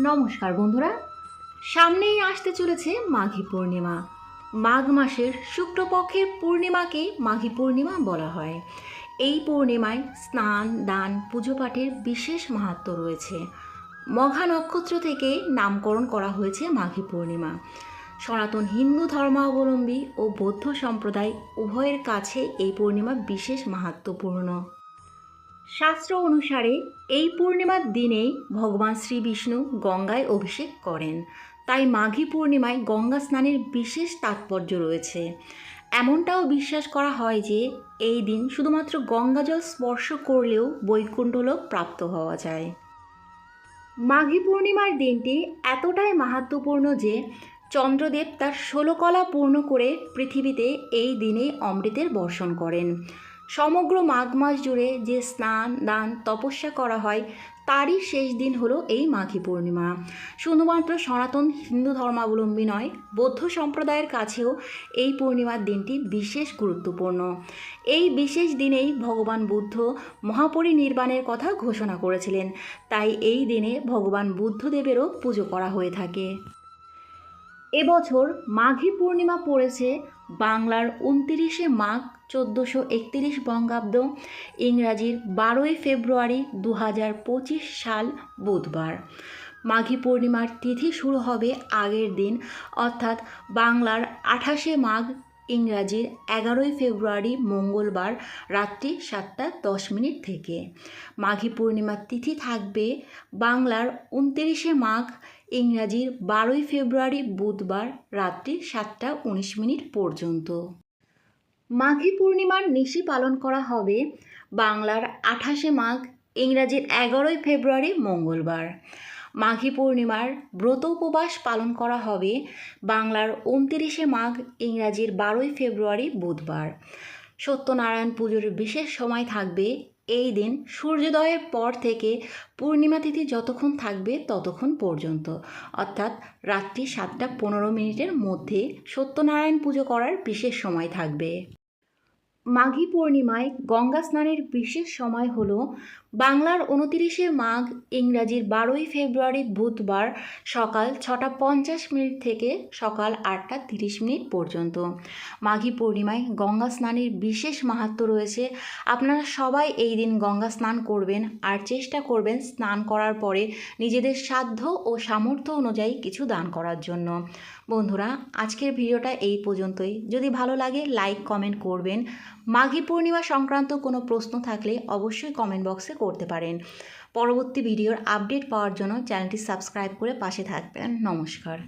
নমস্কার বন্ধুরা। সামনেই আসতে চলেছে মাঘী পূর্ণিমা। মাঘ মাসের শুক্লপক্ষের পূর্ণিমাকে মাঘী পূর্ণিমা বলা হয়। এই পূর্ণিমায় স্নান, দান পুজো পাঠের বিশেষ মাহাত্ম্য রয়েছে। মঘা নক্ষত্র থেকে নামকরণ করা হয়েছে মাঘী পূর্ণিমা। সনাতন হিন্দু ধর্মাবলম্বী ও বৌদ্ধ সম্প্রদায় উভয়ের কাছে এই পূর্ণিমা বিশেষ মাহাত্ম্যপূর্ণ শাস্ত্র অনুসারে এই পূর্ণিমার দিনেই ভগবান শ্রী বিষ্ণু গঙ্গায় অভিষেক করেন। তাই মাঘী পূর্ণিমায় গঙ্গা স্নানের বিশেষ তাৎপর্য রয়েছে। এমনটাও বিশ্বাস করা হয় যে এই দিন শুধুমাত্র গঙ্গাজল স্পর্শ করলেও বৈকুণ্ঠলোক প্রাপ্ত হওয়া যায়। মাঘী পূর্ণিমার দিনটি এতটাই মাহাত্ম্যপূর্ণ যে চন্দ্রদেব তার ষোলো কলা পূর্ণ করে পৃথিবীতে এই দিনে অমৃতের বর্ষণ করেন। সমগ্র মাঘ মাস জুড়ে যে স্নান, দান, তপস্যা করা হয়, তারই শেষ দিন হলো এই মাঘী পূর্ণিমা। শুধুমাত্র সনাতন হিন্দু ধর্মাবলম্বী নয়, বৌদ্ধ সম্প্রদায়ের কাছেও এই পূর্ণিমার দিনটি বিশেষ গুরুত্বপূর্ণ। এই বিশেষ দিনেই ভগবান বুদ্ধ মহাপরিনির্বাণের কথা ঘোষণা করেছিলেন। তাই এই দিনে ভগবান বুদ্ধদেবেরও পুজো করা হয়ে থাকে। এবছর মাঘী পূর্ণিমা পড়েছে বাংলার উনতিরিশে মাঘ চোদ্দোশো একত্রিশ বঙ্গাব্দ, ইংরাজির বারোই ফেব্রুয়ারি দু হাজার পঁচিশ সাল বুধবার। মাঘী পূর্ণিমার তিথি শুরু হবে আগের দিন, অর্থাৎ বাংলার আঠাশে মাঘ ইংরাজির এগারোই ফেব্রুয়ারি মঙ্গলবার রাত্রি সাতটা দশ মিনিট থেকে। মাঘী পূর্ণিমার তিথি থাকবে বাংলার উনতিরিশে মাঘ, ইংরাজির বারোই ফেব্রুয়ারি বুধবার রাত্রি সাতটা উনিশ মিনিট পর্যন্ত। মাঘী পূর্ণিমার নিশি পালন করা হবে বাংলার আঠাশে মাঘ, ইংরাজির এগারোই ফেব্রুয়ারি মঙ্গলবার। মাঘী পূর্ণিমার ব্রত উপবাস পালন করা হবে বাংলার উনতিরিশে মাঘ, ইংরাজির বারোই ফেব্রুয়ারি বুধবার। সত্যনারায়ণ পুজোর বিশেষ সময় থাকবে এই দিন। সূর্যোদয়ের পর থেকে পূর্ণিমা তিথি যতক্ষণ থাকবে ততক্ষণ পর্যন্ত। অর্থাৎ রাত্রি সাতটা পনেরো মিনিটের মধ্যে সত্যনারায়ণ পুজো করার বিশেষ সময় থাকবে। মাঘী পূর্ণিমায় গঙ্গা স্নানের বিশেষ সময় হলো বাংলার উনতিরিশে মাঘ ইংরাজির বারোই ফেব্রুয়ারি বুধবার সকাল ছটা পঞ্চাশ মিনিট থেকে সকাল আটটা তিরিশ মিনিট পর্যন্ত। মাঘী পূর্ণিমায় গঙ্গা স্নানের বিশেষ মাহাত্ম্য রয়েছে। আপনারা সবাই এই দিন গঙ্গা স্নান করবেন আর চেষ্টা করবেন স্নান করার পরে নিজেদের সাধ্য ও সামর্থ্য অনুযায়ী কিছু দান করার জন্য। বন্ধুরা, আজকের ভিডিওটা এই পর্যন্তই। যদি ভালো লাগে, লাইক, কমেন্ট করবেন। মাঘী পূর্ণিমা সংক্রান্ত কোনো প্রশ্ন থাকলে অবশ্যই কমেন্ট বক্সে করতে পারেন। পরবর্তী ভিডিওর আপডেট পাওয়ার জন্য চ্যানেলটি সাবস্ক্রাইব করে পাশে থাকবেন। নমস্কার।